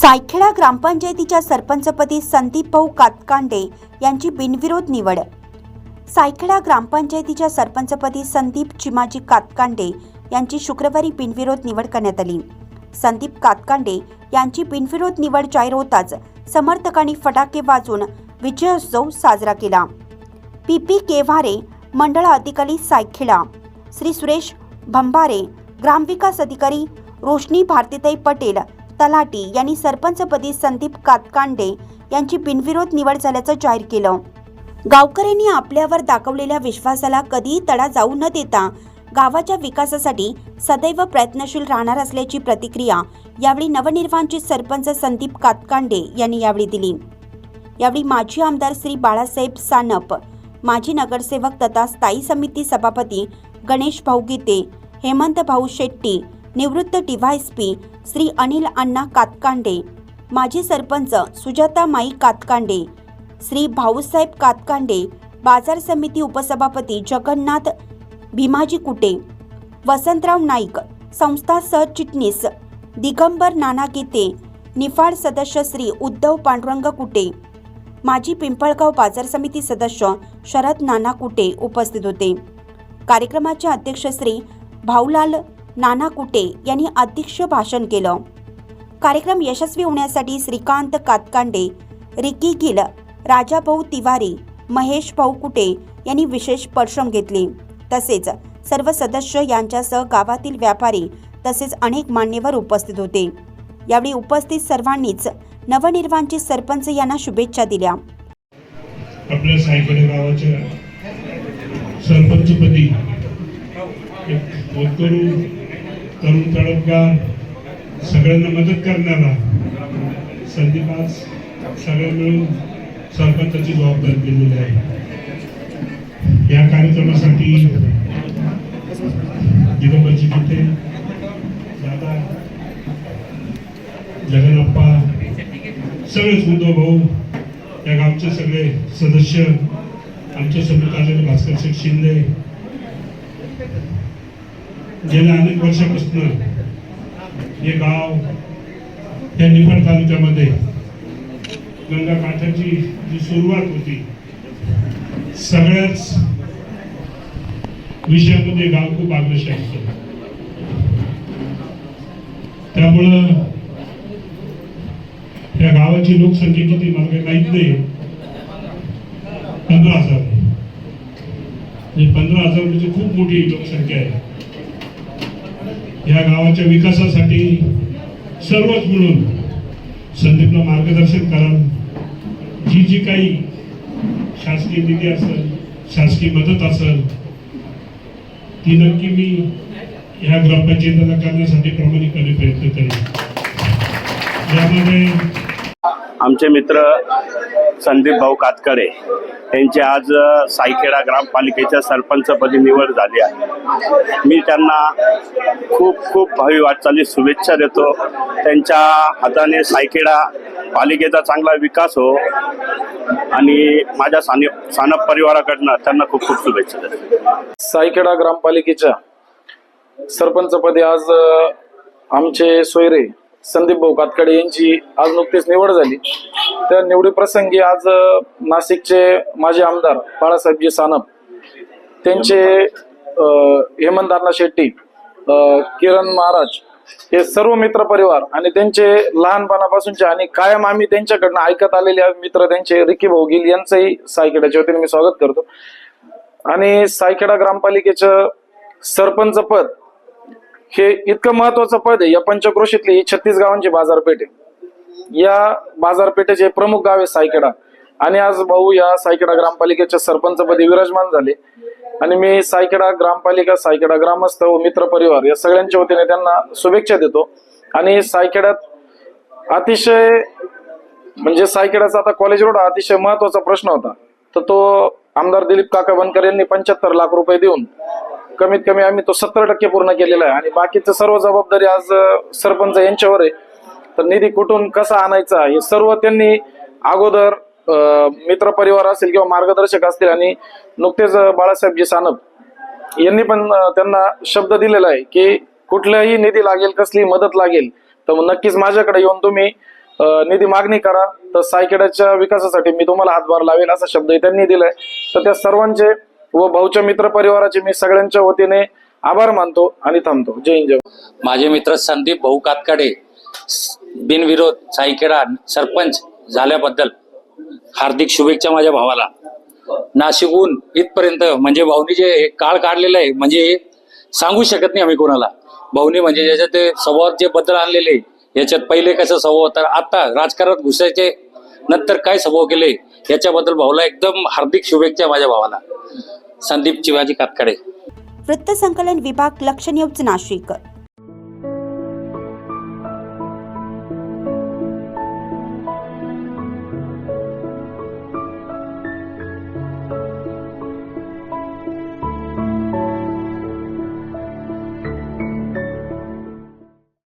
सायखेडा ग्रामपंचायतीच्या सरपंचपदी संदीप भाऊ कातकांडे यांची बिनविरोध निवड. सायखेडा ग्रामपंचायतीच्या सरपंचपदी संदीप चिमाजी कातकांडे यांची शुक्रवारी बिनविरोध निवड करण्यात आली. संदीप कातकांडे यांची बिनविरोध निवड जाहीर होताच समर्थकांनी फटाके वाजून विजयोत्सव साजरा केला. पी पी केव्हारे मंडळ अधिकारी सायखेडा श्री सुरेश भंभारे ग्रामविकास अधिकारी रोशनी भारतीताई पटेल तलाटी यांनी सरपंचपदी संदीप कातकांडे यांची बिनविरोध निवड झाल्याचं जाहीर केलं. गावकऱ्यांनी आपल्यावर दाखवलेल्या विश्वासाला कधीही तडा जाऊ न देता गावाच्या विकासासाठी सदैव प्रयत्नशील राहणार असल्याची प्रतिक्रिया यावेळी नवनिर्वाचित सरपंच संदीप कातकांडे यांनी यावेळी दिली. यावेळी माजी आमदार श्री बाळासाहेब सानप माजी नगरसेवक तथा स्थायी समिती सभापती गणेश भाऊ गीते हेमंत भाऊ शेट्टी निवृत्त डीवायसपी श्री अनिल अण्णा कातकांडे. माजी सरपंच सुजाता माई कातकांडे. श्री भाऊसाहेब कातकांडे. बाजार समिती उपसभापती जगन्नाथ भीमाजी कुटे. वसंतराव नाईक संस्था सरचिटणीस दिगंबर नाना गीते. निफाड सदस्य श्री उद्धव पांडुरंग कुटे. माजी पिंपळगाव बाजार समिती सदस्य शरद नाना कुटे उपस्थित होते. कार्यक्रमाचे अध्यक्ष श्री भाऊलाल नाना कुटे यांनी अध्यक्ष भाषण केलं. कार्यक्रम यशस्वी होण्यासाठी श्रीकांत कातकांडे रिकी गिल राजाभाऊ तिवारी महेश भाऊ कुटे यांनी विशेष परिश्रम घेतले. तसेच सर्व सदस्य यांच्यासह गावातील व्यापारी तसेच अनेक मान्यवर उपस्थित होते. यावेळी उपस्थित सर्वांनीच नवनिर्वाचित सरपंच यांना शुभेच्छा दिल्या. आपल्या सायकडे गावाच्या सरपंचपदी तरुण तडफदार सगळ्यांना मदत करणारा संदीप आज सगळ्या मिळून सरपंचाची जबाबदारी दिलेली आहे. या कार्यक्रमासाठी दिगंबरची गीते दादा जगनप्पा सगळेच उद्धव भाऊ या गावचे सगळे सदस्य आमच्यासमोर आलेले भास्कर शेठ शिंदे गेल्या अनेक वर्षापासून हे गाव त्या निफाड तालुक्यामध्ये गंगा काठाची जी सुरुवात होती सगळ्याच विषयामध्ये गाव खूप अग्रेसर असतं त्यामुळं या गावाची लोकसंख्या किती मला काही माहीत नाही. पंधरा हजार. म्हणजे पंधरा हजार म्हणजे खूप मोठी लोकसंख्या आहे. या गावाच्या विकासासाठी सर्वच मिळून संदीपला मार्गदर्शन करा जी जी काही शासकीय निधी असेल शासकीय मदत असेल ती नक्की मी ह्या ग्रामपंचायतीला करण्यासाठी प्रामाणिकपणे प्रयत्न करेन. यामध्ये आमचे मित्र संदीप भाऊ कातकडे यांची आज सायखेडा ग्रामपालिकेच्या सरपंचपदी निवड झाली आहे. मी त्यांना खूप खूप भावी वाटचाली शुभेच्छा देतो. त्यांच्या हाताने सायखेडा पालिकेचा चांगला विकास हो आणि माझ्या साने सानप परिवाराकडनं त्यांना खूप खूप शुभेच्छा देतो. सायखेडा ग्रामपालिकेच्या सरपंचपदी आज आमचे सोयरे संदीप भाऊ कातकडे यांची आज नुकतीच निवड झाली. त्या निवडी प्रसंगी आज नाशिकचे माजी आमदार बाळासाहेबजी सानप त्यांचे अ, हेमंत अण्णा शेट्टी किरण महाराज हे सर्व मित्र परिवार आणि त्यांचे लहानपणापासूनचे आणि कायम आम्ही त्यांच्याकडनं ऐकत आलेले मित्र त्यांचे रिकी भाऊ गिल यांचंही सायखेड्याच्या वतीने मी स्वागत करतो. आणि सायखेडा ग्रामपालिकेचं सरपंच पद हे इतकं महत्वाचं पद आहे. या पंचक्रोशीतली ही छत्तीस गावांची बाजारपेठ आहे. या बाजारपेठेचे प्रमुख गाव आहे सायखेडा. आणि आज भाऊ या सायखेडा ग्रामपालिकेच्या सरपंचपदी विराजमान झाले. आणि मी सायखेडा ग्रामपालिका सायखेडा ग्रामस्थ व मित्र परिवार या सगळ्यांच्या वतीने त्यांना शुभेच्छा देतो. आणि सायखेड्यात अतिशय म्हणजे सायखेड्याचा आता कॉलेज रोड हा अतिशय महत्त्वाचा प्रश्न होता. तर तो आमदार दिलीप काका बनकर यांनी पंच्याहत्तर लाख रुपये देऊन कमीत कमी आम्ही तो सत्तर टक्के पूर्ण केलेला आहे. आणि बाकीचं सर्व जबाबदारी आज सरपंच यांच्यावर आहे. तर निधी कुठून कसा आणायचा हे सर्व त्यांनी अगोदर मित्र परिवार असेल किंवा मार्गदर्शक असतील आणि नुकतेच बाळासाहेबजी सानप यांनी पण त्यांना शब्द दिलेला आहे की कुठलाही निधी लागेल कसली मदत लागेल तर मग नक्कीच माझ्याकडे येऊन तुम्ही निधी मागणी करा. तर सायखेड्याच्या विकासासाठी मी तुम्हाला हातभार लावेल असा शब्दही त्यांनी दिलाय. तर त्या सर्वांचे व भाऊच्या मित्र परिवाराचे मी सगळ्यांच्या वतीने आभार मानतो आणि थांबतो. जय हिंद जय माझे मित्र संदीप भाऊ कातकडे बिनविरोध साईखेडा सरपंच झाल्याबद्दल हार्दिक शुभेच्छा माझ्या भावाला. नाशिकहून इथपर्यंत म्हणजे भाऊनी जे हे काळ काढलेलं आहे म्हणजे सांगू शकत नाही आम्ही कोणाला. भाऊनी म्हणजे ज्याच्यात ते स्वभावात जे बदल आणलेले याच्यात पहिले कसं स्वभाव होता आता राजकारणात घुसायचे नंतर काय स्वभाव केले याच्याबद्दल भाऊला एकदम हार्दिक शुभेच्छा माझ्या भावाला. संदीप शिवाजी कातकाडे वृत्तसंकलन विभाग लक्ष न्यूज नाशिक.